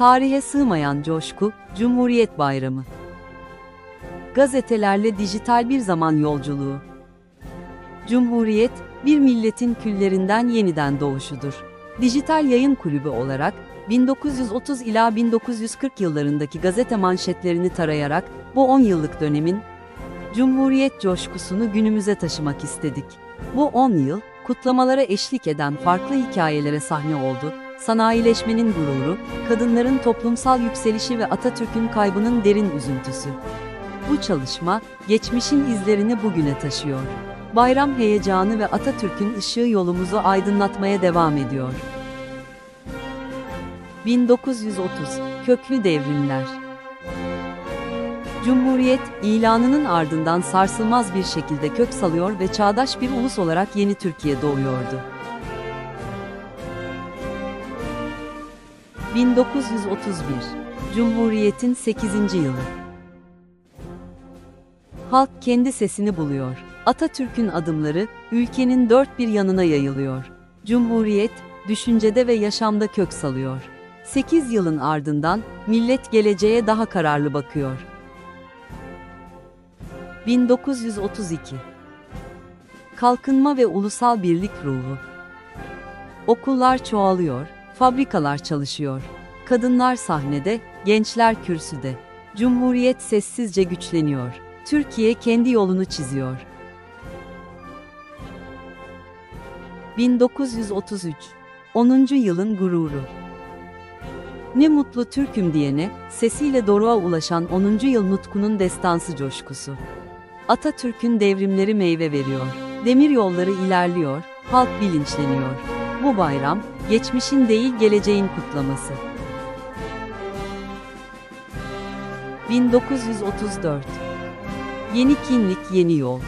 Tarihe sığmayan coşku, Cumhuriyet Bayramı. Gazetelerle dijital bir zaman yolculuğu. Cumhuriyet, bir milletin küllerinden yeniden doğuşudur. Dijital Yayın Kulübü olarak, 1930 ila 1940 yıllarındaki gazete manşetlerini tarayarak, bu 10 yıllık dönemin, Cumhuriyet coşkusunu günümüze taşımak istedik. Bu 10 yıl, kutlamalara eşlik eden farklı hikayelere sahne oldu. Sanayileşmenin gururu, kadınların toplumsal yükselişi ve Atatürk'ün kaybının derin üzüntüsü. Bu çalışma, geçmişin izlerini bugüne taşıyor. Bayram heyecanı ve Atatürk'ün ışığı yolumuzu aydınlatmaya devam ediyor. 1930 Köklü Devrimler Cumhuriyet, ilanının ardından sarsılmaz bir şekilde kök salıyor ve çağdaş bir ulus olarak yeni Türkiye doğuyordu. 1931 Cumhuriyet'in 8. yılı Halk kendi sesini buluyor. Atatürk'ün adımları, ülkenin dört bir yanına yayılıyor. Cumhuriyet, düşüncede ve yaşamda kök salıyor. 8 yılın ardından, millet geleceğe daha kararlı bakıyor. 1932 Kalkınma ve ulusal birlik ruhu Okullar çoğalıyor, fabrikalar çalışıyor. Kadınlar sahnede, gençler kürsüde. Cumhuriyet sessizce güçleniyor. Türkiye kendi yolunu çiziyor. 1933 10. yılın gururu. Ne mutlu Türk'üm diyene, sesiyle doruğa ulaşan 10. yıl nutkunun destansı coşkusu. Atatürk'ün devrimleri meyve veriyor. Demir yolları ilerliyor, halk bilinçleniyor. Bu bayram, geçmişin değil geleceğin kutlaması. 1934 Yeni kimlik, yeni yol.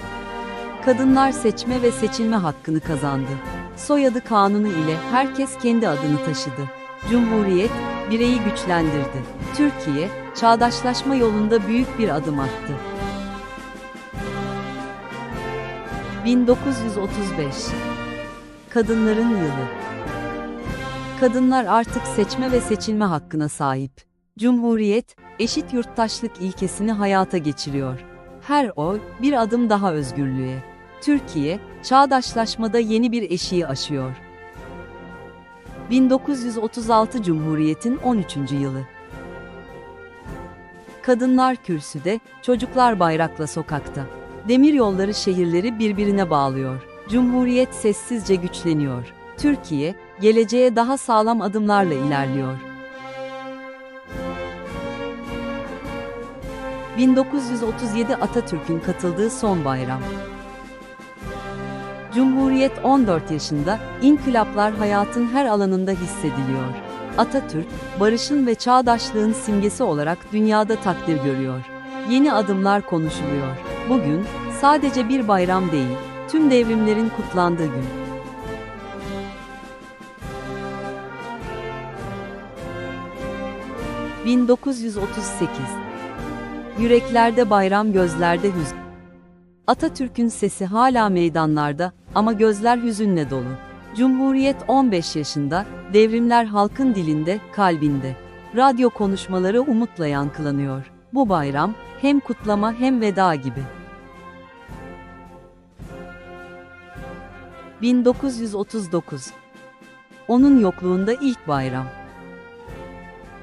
Kadınlar seçme ve seçilme hakkını kazandı. Soyadı kanunu ile herkes kendi adını taşıdı. Cumhuriyet, bireyi güçlendirdi. Türkiye, çağdaşlaşma yolunda büyük bir adım attı. 1935 Kadınların Yılı Kadınlar artık seçme ve seçilme hakkına sahip. Cumhuriyet, eşit yurttaşlık ilkesini hayata geçiriyor. Her oy, bir adım daha özgürlüğe. Türkiye, çağdaşlaşmada yeni bir eşiği aşıyor. 1936 Cumhuriyet'in 13. yılı. Kadınlar kürsüde, çocuklar bayrakla sokakta. Demir yolları şehirleri birbirine bağlıyor. Cumhuriyet sessizce güçleniyor. Türkiye, geleceğe daha sağlam adımlarla ilerliyor. 1937 Atatürk'ün katıldığı son bayram. Cumhuriyet 14 yaşında, inkılaplar hayatın her alanında hissediliyor. Atatürk, barışın ve çağdaşlığın simgesi olarak dünyada takdir görüyor. Yeni adımlar konuşuluyor. Bugün, sadece bir bayram değil, tüm devrimlerin kutlandığı gün. ...1938 Yüreklerde bayram gözlerde hüzün. Atatürk'ün sesi hala meydanlarda ama gözler hüzünle dolu. Cumhuriyet 15 yaşında, devrimler halkın dilinde, kalbinde. Radyo konuşmaları umutla yankılanıyor. Bu bayram, hem kutlama hem veda gibi. 1939 Onun yokluğunda ilk bayram.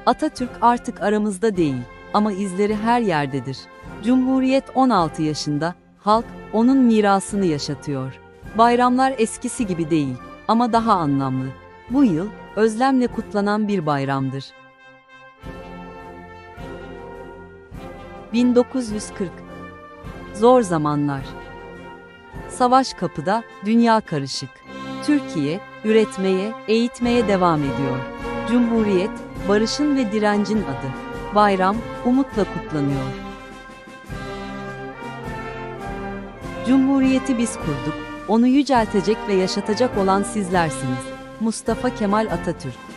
Atatürk artık aramızda değil ama izleri her yerdedir. Cumhuriyet 16 yaşında, halk onun mirasını yaşatıyor. Bayramlar eskisi gibi değil ama daha anlamlı. Bu yıl özlemle kutlanan bir bayramdır. 1940 Zor zamanlar. Savaş kapıda, dünya karışık. Türkiye, üretmeye, eğitmeye devam ediyor. Cumhuriyet, barışın ve direncin adı. Bayram, umutla kutlanıyor. Cumhuriyeti biz kurduk, onu yüceltecek ve yaşatacak olan sizlersiniz. Mustafa Kemal Atatürk